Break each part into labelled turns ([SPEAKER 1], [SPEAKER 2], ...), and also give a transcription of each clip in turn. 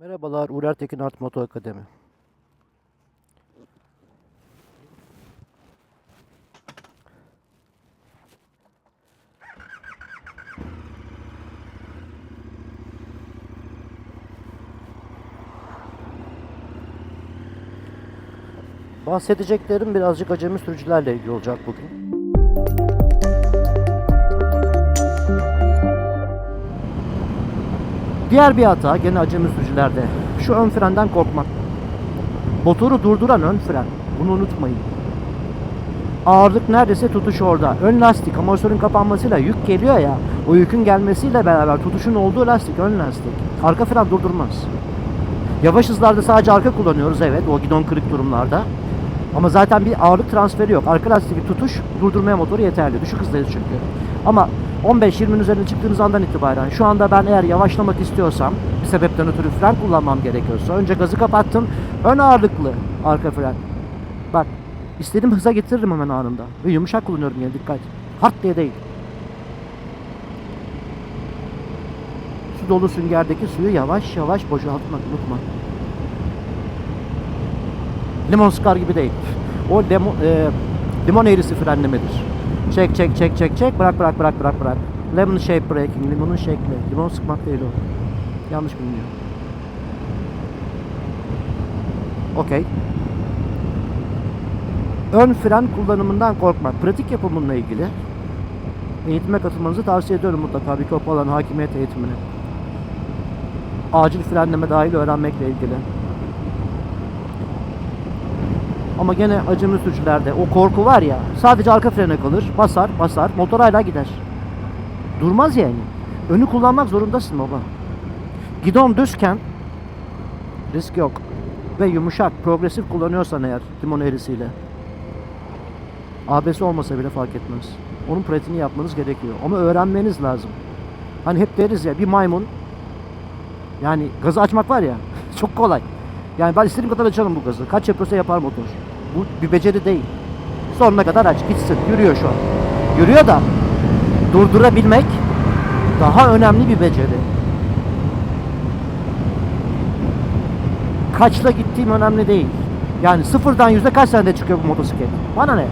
[SPEAKER 1] Merhabalar, Uğur Ertekin Art Moto Akademi. Bahsedeceklerim birazcık acemi sürücülerle ilgili olacak bugün. Diğer bir hata gene acemi sürücülerde. Şu ön frenden korkmak. Motoru durduran ön fren. Bunu unutmayın. Ağırlık neredeyse tutuş orada. Ön lastik amortisörün kapanmasıyla yük geliyor ya. O yükün gelmesiyle beraber tutuşun olduğu lastik ön lastik. Arka fren durdurmaz. Yavaş hızlarda sadece arka kullanıyoruz evet o gidon kırık durumlarda. Ama zaten bir ağırlık transferi yok. Arka lastik tutuş durdurmaya motoru yeterli. Düşük hızdayız çünkü. Ama 15-20'nin üzerine çıktığınız andan itibaren şu anda ben eğer yavaşlamak istiyorsam bir sebepten ötürü fren kullanmam gerekiyorsa önce gazı kapattım. Ön ağırlıklı arka fren. Bak istediğim hıza getiririm hemen anında. Ve yumuşak kullanıyorum yine dikkat. Hard diye değil. Su dolu süngerdeki suyu yavaş yavaş boşaltmak unutma. Limon sıkar gibi değil. O lemon, e, limon eğrisi frenlemedir. Çek çek çek çek çek bırak bırak bırak bırak bırak. Lemon shape braking limonun şekli. Limon sıkmak değil o. Yanlış biliniyor. Okey. Ön fren kullanımından korkmak. Pratik yapımınla ilgili eğitime katılmanızı tavsiye ediyorum mutlaka. Bir olan hakimiyet eğitimini. Acil frenleme dahil öğrenmekle ilgili. Ama gene acemi sürücülerde o korku var ya sadece arka frene kalır basar basar motor hala gider. Durmaz yani. Önü kullanmak zorundasın baba. Gidon düzken risk yok. Ve yumuşak progresif kullanıyorsan eğer limon eğrisiyle. ABS olmasa bile fark etmez. Onun pratiğini yapmanız gerekiyor. Ama öğrenmeniz lazım. Hani hep deriz ya bir maymun yani gazı açmak var ya çok kolay. Yani ben istediğim kadar açarım bu gazı. Kaç yapıyorsa yapar motor. Bu bir beceri değil. Sonuna kadar aç gitsin. Yürüyor şu an. Yürüyor da durdurabilmek daha önemli bir beceri. Kaçla gittiğim önemli değil. Yani sıfırdan yüze kaç saniyede çıkıyor bu motosiklet? Bana ne?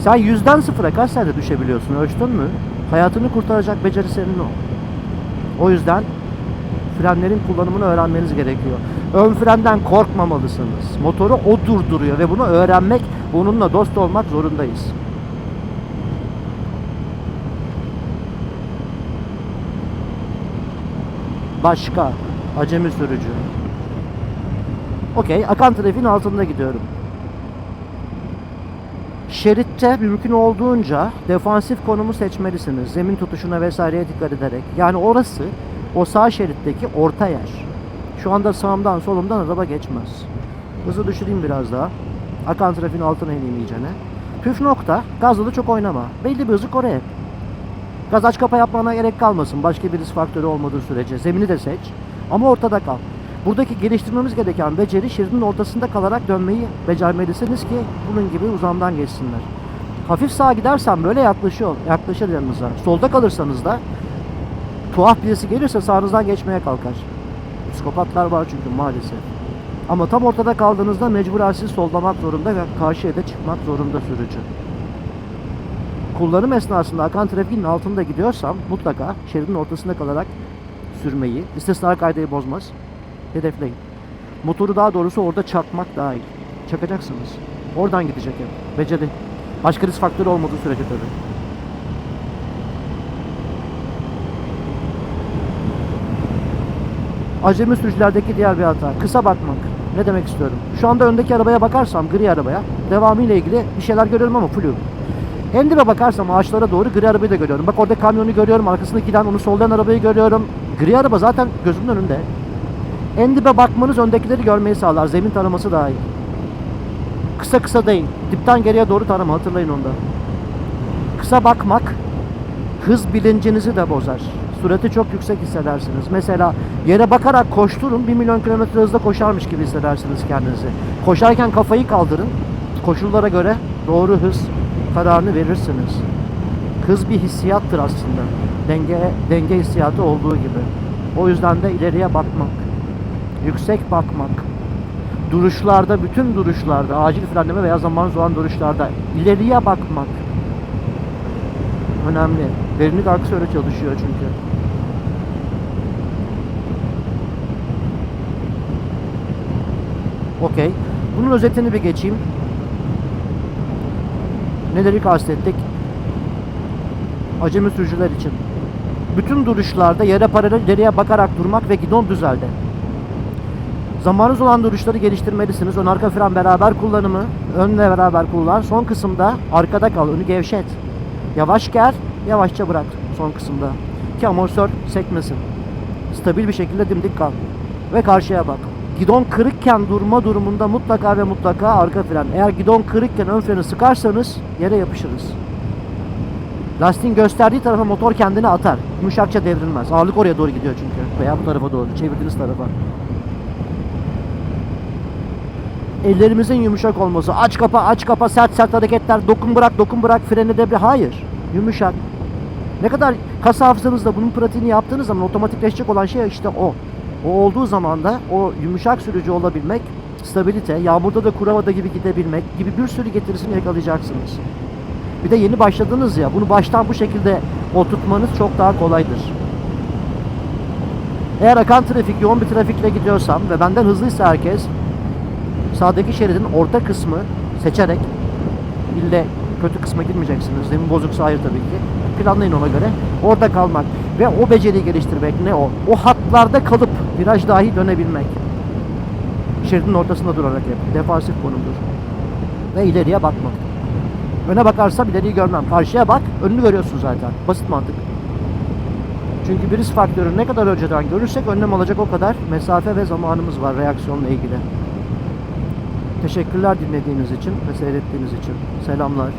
[SPEAKER 1] Sen yüzden sıfıra kaç saniyede düşebiliyorsun? Ölçtün mü? Hayatını kurtaracak beceri senin o. O yüzden frenlerin kullanımını öğrenmeniz gerekiyor. Ön frenden korkmamalısınız. Motoru o durduruyor ve bunu öğrenmek, bununla dost olmak zorundayız. Başka acemi sürücü. Okey, akan trafiğin altında gidiyorum. Şeritte mümkün olduğunca defansif konumu seçmelisiniz. Zemin tutuşuna vesaireye dikkat ederek. Yani orası o sağ şeritteki orta yer. Şu anda sağımdan solumdan araba geçmez. Hızı düşüreyim biraz daha. Akan trafiğin altına ineyim iyicene. Püf nokta, gazla da çok oynama. Belli bir hızı koru hep. Gaz aç kapa yapmana gerek kalmasın. Başka bir risk faktörü olmadığı sürece. Zemini de seç. Ama ortada kal. Buradaki geliştirmemiz gereken beceri şeridin ortasında kalarak dönmeyi becermelisiniz ki bunun gibi uzamdan geçsinler. Hafif sağa gidersen böyle yaklaşıyor, yaklaşır yanınıza. Solda kalırsanız da tuhaf birisi gelirse sağınızdan geçmeye kalkar. Psikopatlar var çünkü maalesef. Ama tam ortada kaldığınızda mecburen siz sollamak zorunda ve karşıya da çıkmak zorunda sürücü. Kullanım esnasında akan trafiğin altında gidiyorsam mutlaka şeridin ortasında kalarak sürmeyi, istisna kaydeyi bozmaz, hedefleyin. Motoru daha doğrusu orada çakmak daha iyi. Çakacaksınız. Oradan gidecek hep. Beceri. Başka risk faktörü olmadığı sürece tabii. Acemi sürücülerdeki diğer bir hata. Kısa bakmak. Ne demek istiyorum? Şu anda öndeki arabaya bakarsam gri arabaya devamıyla ilgili bir şeyler görüyorum ama flu. En dibe bakarsam ağaçlara doğru gri arabayı da görüyorum. Bak orada kamyonu görüyorum. Arkasındaki giden onu sollayan arabayı görüyorum. Gri araba zaten gözümün önünde. En dibe bakmanız öndekileri görmeyi sağlar. Zemin taraması daha iyi. Kısa kısa değil. Dipten geriye doğru tarama hatırlayın onda. Kısa bakmak hız bilincinizi de bozar. Sürati çok yüksek hissedersiniz. Mesela yere bakarak koşturun 1 milyon kilometre hızla koşarmış gibi hissedersiniz kendinizi. Koşarken kafayı kaldırın. Koşullara göre doğru hız kararını verirsiniz. Hız bir hissiyattır aslında. Denge, denge hissiyatı olduğu gibi. O yüzden de ileriye bakmak. yüksek bakmak, duruşlarda, bütün duruşlarda, acil frenleme veya zaman zaman duruşlarda ileriye bakmak önemli. Derinlik aksı öyle çalışıyor çünkü. Okey. Bunun özetini bir geçeyim. Neleri kastettik? Acemi sürücüler için. Bütün duruşlarda yere paralel ileriye bakarak durmak ve gidon düzelde. Zamanınız olan duruşları geliştirmelisiniz. Ön arka fren beraber kullanımı, önle beraber kullan. Son kısımda arkada kal, önü gevşet. Yavaş gel, yavaşça bırak son kısımda. Ki amortisör sekmesin. Stabil bir şekilde dimdik kal. Ve karşıya bak. Gidon kırıkken durma durumunda mutlaka ve mutlaka arka fren. Eğer gidon kırıkken ön freni sıkarsanız yere yapışırız. Lastiğin gösterdiği tarafa motor kendini atar. Yumuşakça devrilmez. Ağırlık oraya doğru gidiyor çünkü. Veya bu tarafa doğru. Çevirdiğiniz tarafa. Ellerimizin yumuşak olması. Aç kapa aç kapa sert sert hareketler. Dokun bırak dokun bırak freni de bir. Hayır. Yumuşak. Ne kadar kas hafızanızda bunun pratiğini yaptığınız zaman otomatikleşecek olan şey işte o. O olduğu zaman da o yumuşak sürücü olabilmek, stabilite, yağmurda da kuravada gibi gidebilmek gibi bir sürü getirisini yakalayacaksınız. Bir de yeni başladınız ya, bunu baştan bu şekilde oturtmanız çok daha kolaydır. Eğer akan trafik, yoğun bir trafikle gidiyorsam ve benden hızlıysa herkes, sağdaki şeridin orta kısmı seçerek, ille kötü kısma girmeyeceksiniz. Zemin bozuksa hayır tabii ki. Planlayın ona göre. Orada kalmak ve o beceriyi geliştirmek ne o? O hatlarda kalıp viraj dahi dönebilmek. Şeridin ortasında durarak hep. Defansif konumdur. Ve ileriye bakmak. Öne bakarsam ileriyi görmem. Karşıya bak, önünü görüyorsun zaten. Basit mantık. Çünkü bir risk faktörü ne kadar önceden görürsek önlem alacak o kadar mesafe ve zamanımız var reaksiyonla ilgili. Teşekkürler dinlediğiniz için ve seyrettiğiniz için. Selamlar.